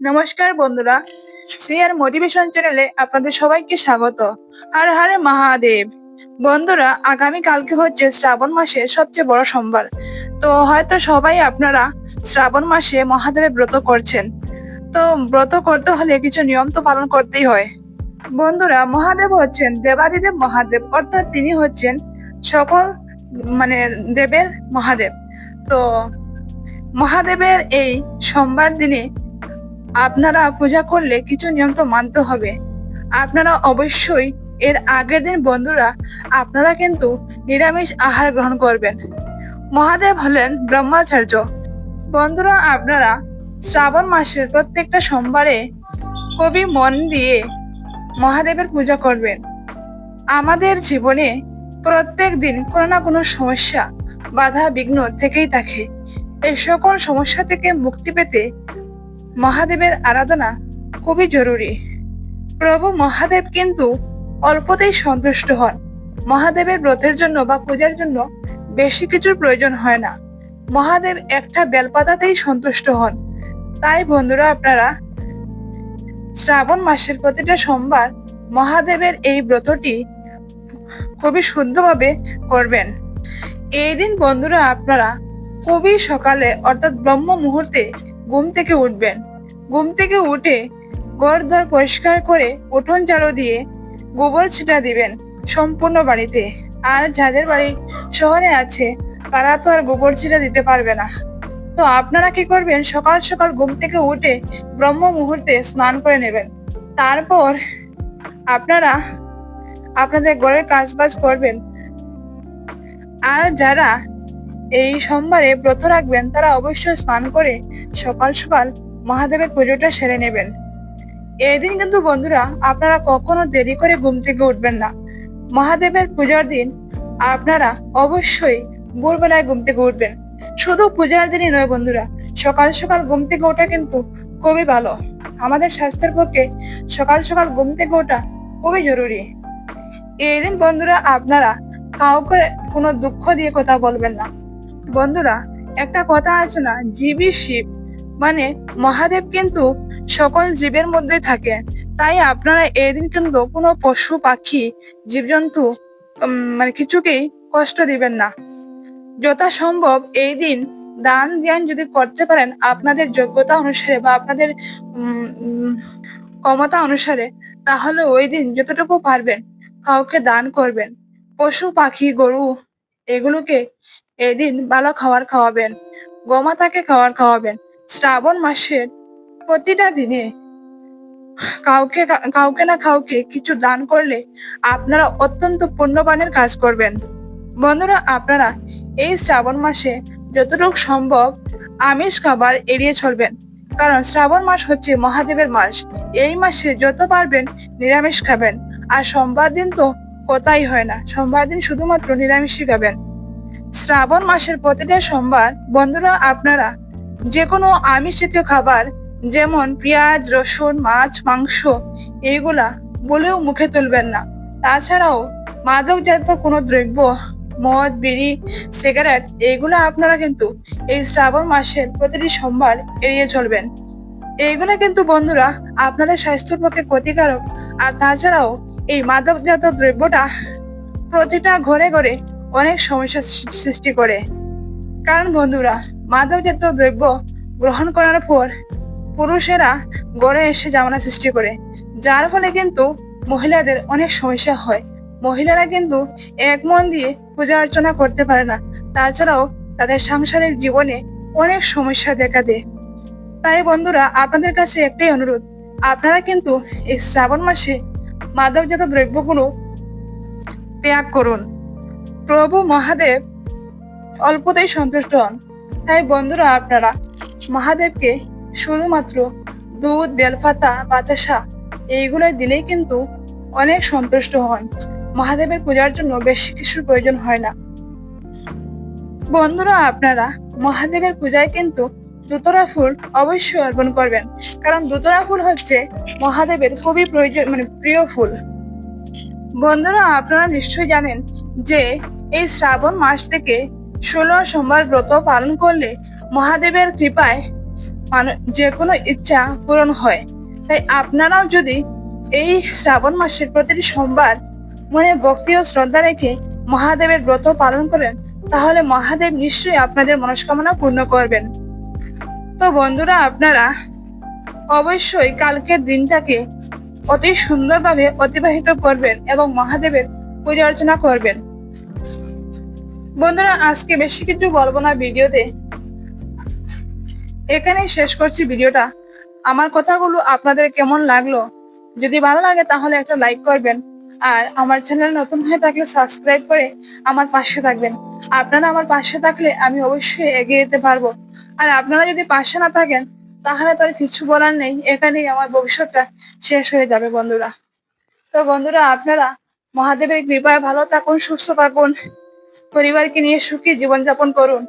নমস্কার বন্ধুরা CR motivation চ্যানেলে আপনাদের সবাইকে স্বাগত। আর হারে মহাদেব। বন্ধুরা, আগামী কালকে হচ্ছে শ্রাবণ মাসের সবচেয়ে বড় সোমবার। তো হয়তো সবাই আপনারা শ্রাবণ মাসে মহাদেবের ব্রত করছেন। তো ব্রত করতে হলে কিছু নিয়ম তো পালন করতেই হয়। বন্ধুরা, মহাদেব হচ্ছেন দেবাদিদেব মহাদেব। অর্থাৎ তিনি হচ্ছেন সকল মানে দেবের মহাদেব। তো মহাদেবের এই সোমবার দিনে আপনারা পূজা করলে কিছু নিয়ম তো মানতে হবে। আপনারা অবশ্যই এর আগের দিন বন্ধুরা, আপনারা কিন্তু নিরামিষ আহার গ্রহণ করবেন। মহাদেব হলেন ব্রহ্মাচার্য। বন্ধুরা, আপনারা শ্রাবণ মাসের প্রত্যেকটা সোমবারে কবি মন দিয়ে মহাদেবের পূজা করবেন। আমাদের জীবনে প্রত্যেক দিন কোনো না কোনো সমস্যা, বাধা বিঘ্ন থেকেই থাকে। এই সকল সমস্যা থেকে মুক্তি পেতে মহাদেবের আরাধনা খুবই জরুরি। প্রভু মহাদেব কিন্তু অল্পতেই সন্তুষ্ট হন। মহাদেবের ব্রতের জন্য বা পূজার জন্য বেশি কিছুর প্রয়োজন হয় না। মহাদেব একটা বেলপাতাতেই সন্তুষ্ট হন। তাই বন্ধুরা, আপনারা শ্রাবণ মাসের প্রতিটা সোমবার মহাদেবের এই ব্রতটি খুবই শুদ্ধভাবে করবেন। এই দিন বন্ধুরা, আপনারা খুবই সকালে, অর্থাৎ ব্রহ্ম মুহূর্তে ঘুম থেকে উঠবেন। ঘুম থেকে উঠে ঘর দর পরিষ্কার করে উঠোন ঝাড়ু দিয়ে গোবর ছিটা দিবেন সম্পূর্ণ বাড়িতে। আর যাদের বাড়ি শহরে আছে, তারা তো আর গোবর ছিটা দিতে পারবে না। তো আপনারা কি করবেন? সকাল সকাল ঘুম থেকে উঠে ব্রহ্ম মুহূর্তে স্নান করে নেবেন। তারপর আপনারা আপনাদের ঘরের কাজ বাজ করবেন। আর যারা এই সোমবারে ব্রত রাখবেন, তারা অবশ্যই স্নান করে সকাল সকাল মহাদেবের পুজোটা সেরে নেবেন। এদিন কিন্তু বন্ধুরা, আপনারা কখনো দেরি করে ঘুম থেকে উঠবেন না। মহাদেবের পূজার দিন আপনারা অবশ্যই ভোরবেলায় ঘুম থেকে উঠবেন। শুধু পূজার দিনই নয় বন্ধুরা, সকাল সকাল ঘুম থেকে ওঠা কিন্তু খুবই ভালো। আমাদের স্বাস্থ্যের পক্ষে সকাল সকাল ঘুম থেকে ওঠা খুবই জরুরি। এই দিন বন্ধুরা, আপনারা কাউকে কোনো দুঃখ দিয়ে কথা বলবেন না। বন্ধুরা, একটা কথা আছে না, জীবই শিব। মানে মহাদেব কিন্তু সকল জীবের মধ্যে থাকে। তাই আপনারা এদিন কিন্তু কোনো পশু, পাখি, জীবজন্তু মানে কিছুকেই কষ্ট দিবেন না। যথাসম্ভব এই দিন দান ধ্যান যদি করতে পারেন, আপনাদের যোগ্যতা অনুসারে বা আপনাদের ক্ষমতা অনুসারে, তাহলে ওই দিন যতটুকু পারবেন, কাউকে দান করবেন। পশু, পাখি, গরু, এগুলোকে এদিন ভালো খাবার খাওয়াবেন গোমাতাকে খাবার খাওয়াবেন। শ্রাবণ মাসের প্রতিটা দিনে কাউকে কাউকে না কাউকে কিছু দান করলে আপনারা অত্যন্ত পুণ্যবানের কাজ করবেন। বন্ধুরা, আপনারা এই শ্রাবণ মাসে যতটুকু সম্ভব আমিষ খাবার এড়িয়ে চলবেন। কারণ শ্রাবণ মাস হচ্ছে মহাদেবের মাস। এই মাসে যত পারবেন নিরামিষ খাবেন। আর সোমবার দিন তো কোথায় হয় না। সোমবার দিন শুধুমাত্র নিরামিষই খাবেন। শ্রাবণ মাসের প্রতিটা সোমবার বন্ধুরা আপনারা যে কোনো আমিষ জাতীয় খাবার, যেমন পেঁয়াজ, রসুন, মাছ, মাংস এইগুলা বলেও মুখে তুলবেন না। তাছাড়াও মাদক জাতীয় কোনো দ্রব্য, মদ, বিড়ি, সিগারেট এইগুলো আপনারা কিন্তু এই শ্রাবণ মাসের প্রতিটি সোমবার এড়িয়ে চলবেন। এইগুলো কিন্তু বন্ধুরা আপনাদের স্বাস্থ্যের পক্ষে ক্ষতিকারক। আর তাছাড়াও এই মাদকজাত দ্রব্যটা প্রতিটা ঘরে ঘরে অনেক সমস্যা সৃষ্টি করে। কারণ বন্ধুরা, মাদকজাত দ্রব্য গ্রহণ করার পর পুরুষেরা গড়ে এসে জামানা সৃষ্টি করে, যার ফলে কিন্তু মহিলাদের অনেক সমস্যা হয়। মহিলারা কিন্তু এক মন দিয়ে পূজা অর্চনা করতে পারে না, তাছাড়াও তাদের সাংসারিক জীবনে অনেক সমস্যা দেখা দেয়। তাই বন্ধুরা, আপনাদের কাছে একটাই অনুরোধ, আপনারা কিন্তু এই শ্রাবণ মাসে মাদকজাত দ্রব্যগুলো ত্যাগ করুন। প্রভু মহাদেব অল্পতেই সন্তুষ্ট হন। তাই বন্ধুরা, আপনারা মহাদেবকে শুধুমাত্র দুধ, বেলপাতা, বাতাসা এইগুলো দিলেই কিন্তু অনেক সন্তুষ্ট হন। মহাদেবের পূজার জন্য বেশি কিছুর প্রয়োজন হয় না। বন্ধুরা, আপনারা মহাদেবের পূজায় কিন্তু দুতরা ফুল অবশ্যই অর্পণ করবেন। কারণ দুতরা ফুল হচ্ছে মহাদেবের খুবই প্রয়োজন মানে প্রিয় ফুল। বন্ধুরা, আপনারা নিশ্চয়ই জানেন যে এই শ্রাবণ মাস থেকে ষোলো সোমবার ব্রত পালন করলে মহাদেবের কৃপায় মানু- যে কোনো ইচ্ছা পূরণ হয়। তাই আপনারাও যদি এই শ্রাবণ মাসের প্রতিটি সোমবার মনে ভক্তি ও শ্রদ্ধা রেখে মহাদেবের ব্রত পালন করেন, তাহলে মহাদেব নিশ্চয়ই আপনাদের মনস্কামনা পূর্ণ করবেন। তো বন্ধুরা, আপনারা অবশ্যই কালকের দিনটাকে অতি সুন্দরভাবে অতিবাহিত করবেন এবং মহাদেবের পূজা অর্চনা করবেন। বন্ধুরা, আজকে বেশি কিছু বলব না ভিডিওতে। এখানেই শেষ করছি ভিডিওটা। আমার কথাগুলো আপনাদের কেমন লাগল? যদি ভালো লাগে তাহলে একটা লাইক করবেন। আর আমার চ্যানেল নতুন হয়ে থাকলে সাবস্ক্রাইব করে আমার পাশে থাকবেন। আপনারা আমার পাশে থাকলে আমি অবশ্যই এগিয়ে যেতে পারব। আর আপনারা যদি পাশে না থাকেন, তাহলে তো আর কিছু বলার নেই। এখানেই আমার ভবিষ্যৎটা শেষ হয়ে যাবে বন্ধুরা। তো বন্ধুরা, আপনারা মহাদেবের কৃপায় ভালো থাকুন, সুস্থ থাকুন। পরিবারকে নিয়ে সুখী জীবনযাপন করুন।